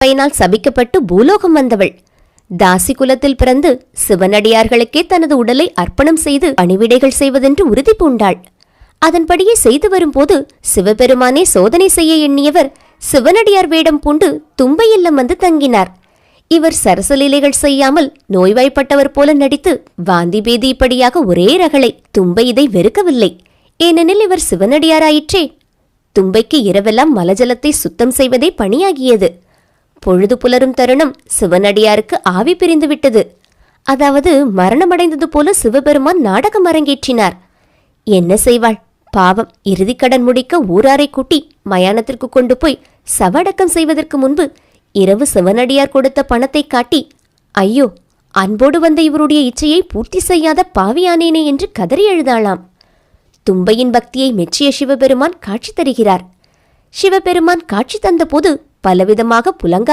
பயனால் சபிக்கப்பட்டு பூலோகம் வந்தவள். தாசி குலத்தில் பிறந்து சிவனடியார்களுக்கே தனது உடலை அர்ப்பணம் செய்து பணிவிடைகள் செய்வதென்று உறுதி பூண்டாள். அதன்படியே செய்து வரும்போது சிவபெருமானே சோதனை செய்ய எண்ணியவர் சிவனடியார் வேடம் பூண்டு தும்பை இல்லம் வந்து தங்கினார். இவர் சரசலீலைகள் செய்யாமல் நோய்வாய்ப்பட்டவர் போல நடித்து வாந்தி பேதிப்படியாக ஒரே ரகளை தும்பை இதை வெறுக்கவில்லை. ஏனெனில் இவர் சிவனடியாராயிற்றே. தும்பைக்கு இரவெல்லாம் மலஜலத்தை சுத்தம் செய்வதே பணியாகியது. பொழுது புலரும் தருணம் சிவனடியாருக்கு ஆவி பிரிந்து விட்டது அதாவது மரணமடைந்தது போல சிவபெருமான் நாடகம் அரங்கேற்றினார். என்ன செய்வாள்? பாவம் இறுதிக்கடன் முடிக்க ஊராரை கூட்டி மயானத்திற்கு கொண்டு போய் சவடக்கம் செய்வதற்கு முன்பு இரவு சிவனடியார் கொடுத்த பணத்தை காட்டி ஐயோ அன்போடு வந்த இவருடைய இச்சையை பூர்த்தி செய்யாத பாவியானேனே என்று கதறி எழுதாளாம். தும்பையின் பக்தியை மெச்சிய சிவபெருமான் காட்சி தருகிறார். சிவபெருமான் காட்சி தந்தபோது பலவிதமாக புலங்கா